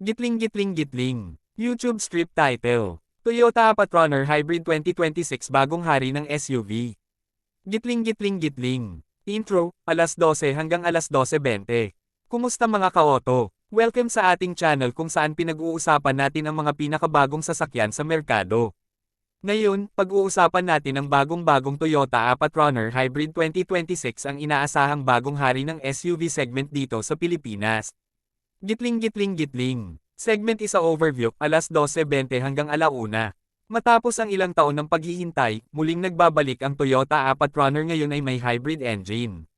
Gitling gitling gitling. YouTube strip title. Toyota Patroner Hybrid 2026 bagong hari ng SUV. Gitling gitling gitling. Intro, alas 12 hanggang alas 12.20. Kumusta mga kaoto? Welcome sa ating channel kung saan pinag-uusapan natin ang mga pinakabagong sasakyan sa merkado. Ngayon, pag-uusapan natin ang bagong-bagong Toyota Patroner Hybrid 2026 ang inaasahang bagong hari ng SUV segment dito sa Pilipinas. Gitling gitling gitling. Segment isa overview, alas 12.20 hanggang alauna. Matapos ang ilang taon ng paghihintay, muling nagbabalik ang Toyota Patroner ngayon ay may hybrid engine.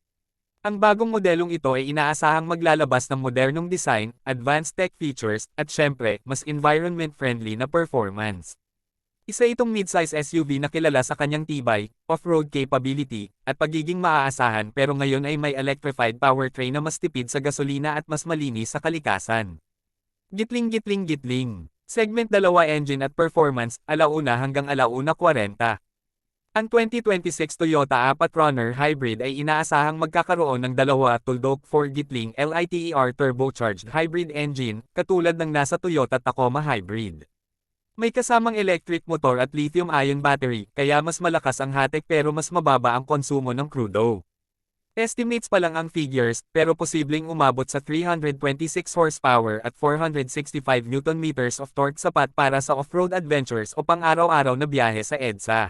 Ang bagong modelong ito ay inaasahang maglalabas ng modernong design, advanced tech features, at syempre, mas environment-friendly na performance. Isa itong midsize SUV na kilala sa kanyang tibay, off-road capability, at pagiging maaasahan pero ngayon ay may electrified powertrain na mas tipid sa gasolina at mas malinis sa kalikasan. Gitling gitling gitling. Segment dalawa engine at performance, alauna hanggang alauna 40. Ang 2026 Toyota Patroner Hybrid ay inaasahang magkakaroon ng dalawa tuldok 4 Gitling LITER turbocharged hybrid engine, katulad ng nasa Toyota Tacoma Hybrid. May kasamang electric motor at lithium-ion battery, kaya mas malakas ang hatek pero mas mababa ang konsumo ng crudo. Estimates pa lang ang figures, pero posibleng umabot sa 326 horsepower at 465 Nm of torque sapat para sa off-road adventures o pang-araw-araw na biyahe sa EDSA.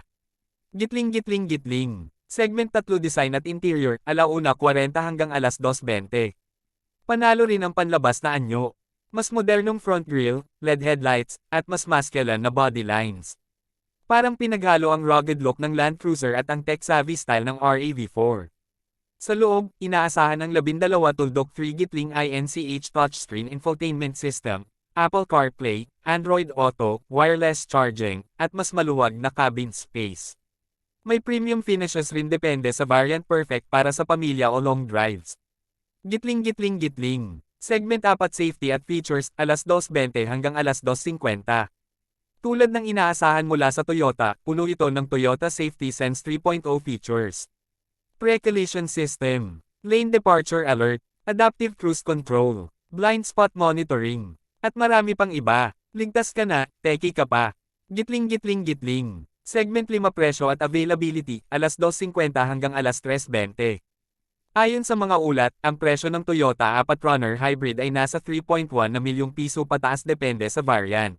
Gitling gitling gitling. Segment 3 Design at Interior, alauna 40 hanggang alas 2.20. Panalo rin ang panlabas na anyo. Mas modernong front grille, LED headlights, at mas masculine na body lines. Parang pinaghalo ang rugged look ng Land Cruiser at ang tech-savvy style ng RAV4. Sa loob, inaasahan ang 12 tuldok 3 Gitling INCH touchscreen infotainment system, Apple CarPlay, Android Auto, wireless charging, at mas maluwag na cabin space. May premium finishes rin depende sa variant perfect para sa pamilya o long drives. Gitling gitling gitling. Segment 4 safety at features, alas 2.20 hanggang alas 2.50. Tulad ng inaasahan mula sa Toyota, puno ito ng Toyota Safety Sense 3.0 features. Pre-collision system, lane departure alert, adaptive cruise control, blind spot monitoring, at marami pang iba. Ligtas ka na, teki ka pa. Gitling gitling gitling. Segment 5 presyo at availability, alas 2.50 hanggang alas 3.20. Ayon sa mga ulat, ang presyo ng Toyota Patroner Hybrid ay nasa 3.1 na milyong piso pataas depende sa variant.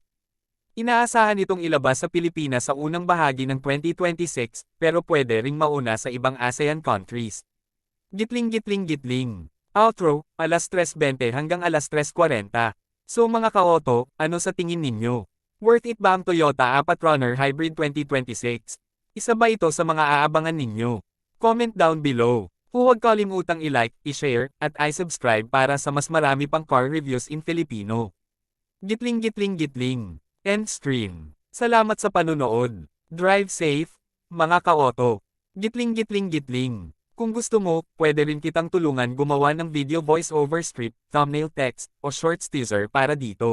Inaasahan itong ilabas sa Pilipinas sa unang bahagi ng 2026, pero pwede ring mauna sa ibang ASEAN countries. Gitling gitling gitling. Outro, alas 3.20 hanggang alas 3.40. So mga kaoto, ano sa tingin ninyo? Worth it ba ang Toyota Patroner Hybrid 2026? Isa ba ito sa mga aabangan ninyo? Comment down below. Huwag kalimutang i-like, i-share, at i-subscribe para sa mas marami pang car reviews in Filipino. Gitling gitling gitling. End stream. Salamat sa panunood. Drive safe, mga kaoto. Gitling gitling gitling. Kung gusto mo, pwede rin kitang tulungan gumawa ng video voice over script, thumbnail text, o shorts teaser para dito.